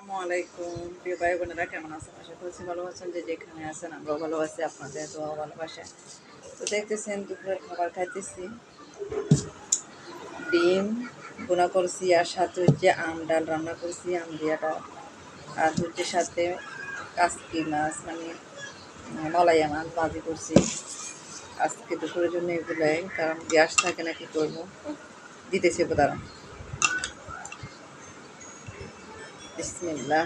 আসসালামু আলাইকুম। প্রিয় ভাই বোনেরা কেমন আছেন? আশা করছি ভালো আছেন। যে যেখানে আছেন, আমরাও ভালো আছি। আপনাদের দোয়া ভালোবাসা তো দেখতেছেন, দুপুরের খাবার খাইতেছি। ডিম বোনা করছি, আর সাথে হচ্ছে আম ডাল রান্না করছি, আম দিয়াটা। আর হচ্ছে সাথে কাসকি মাছ মানে মলাইয়া মাছ ভাজি করছি। আজকে দুপুরের জন্য এগুলাই, কারণ গ্যাস থাকে না, কি করব? দিতেছে তারা। বিসমিল্লাহ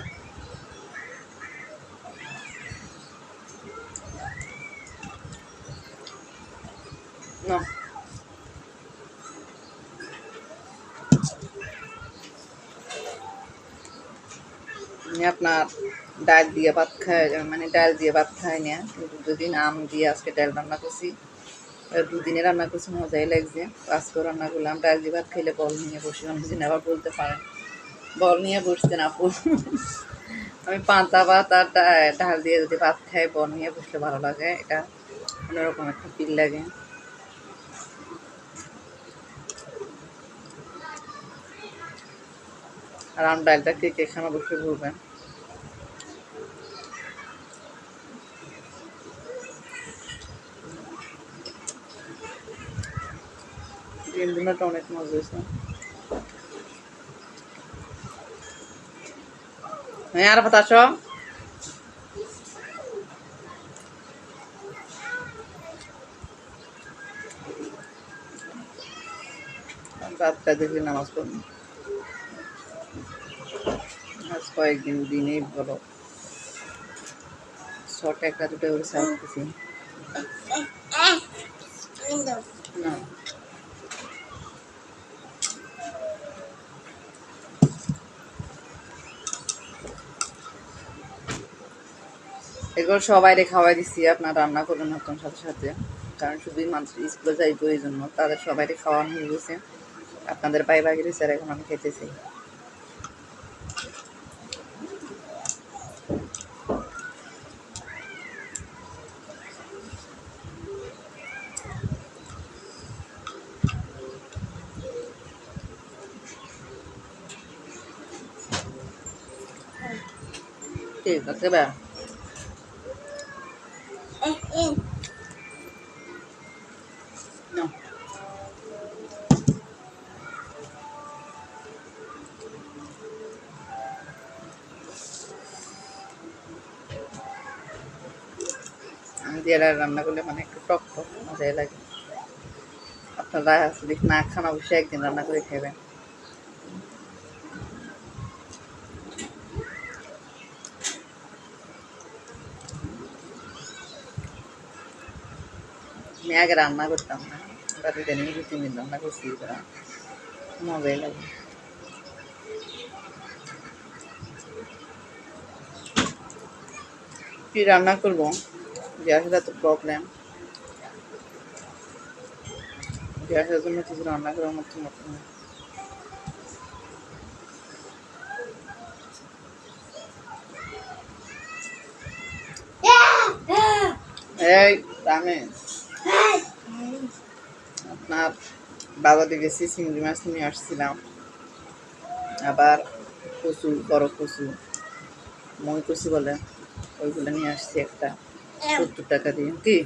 No. আপনার ডাল দিয়ে ভাত খায় মানে ডাল দিয়ে ভাত খাই না, কিন্তু দুদিন আম দিয়ে আজকে ডাল রান্না করছি। দুদিনে রান্না করছি, মজাই লাগছে। আজকেও রান্না করলাম, ডাল দিয়ে ভাত খাইলে বল নিয়ে বসে অনেকদিন আবার বলতে পারেন। বল নিয়ে বসতেন আপু। আমি পান্তা ভাত আর ডাল দিয়ে যদি ভাত খাই, বল নিয়ে বসলে ভালো লাগে। এটা অন্যরকম একটা ফিল লাগে। আর আম ডালটা কে কে খান অবশ্যই বলবেন। ডিম ভুনাটা অনেক মজা হয়েছে। হ্যাঁ আর রাতটা দেখলে নামাজ পড়ব। আজ কয়েকদিন দিনেই বলো শর্ট একটা দুটো করে সারতেছি না। এগুলো সবাই খাওয়াই দিচ্ছি আপনার রান্না করবেন নতুন সাথে সাথে। কারণ শুধুই মানুষ স্কুলে যাইবো এই জন্য, তাদের সবাই খাওয়ানো হয়ে গেছে। আপনাদের বাই বাই গেছে আর এখন আমি খেতেছি। ঠিক আছে বা No. দিয়ে রান্না করলে মানে একটু টক টক, মজাই লাগে আপনারা যদি না খান, অবশ্যই একদিন রান্না করে খাবেন আমি আগে রান্না করতাম না এবার ইদানিং দু তিন দিন রান্না করছি এবার মজাই লাগে কি রান্না করব গ্যাসের তো প্রবলেম গ্যাসের জন্য কিছু রান্না করার মতো মতো না। এই দামে আপনার বাজারে গেছি চিংড়ি মাছ নিয়ে আসছিলাম। আবার কচু বড় কচু মই কচু বলে ওইগুলো নিয়ে আসছি একটা সত্তর টাকা দিয়ে। কি?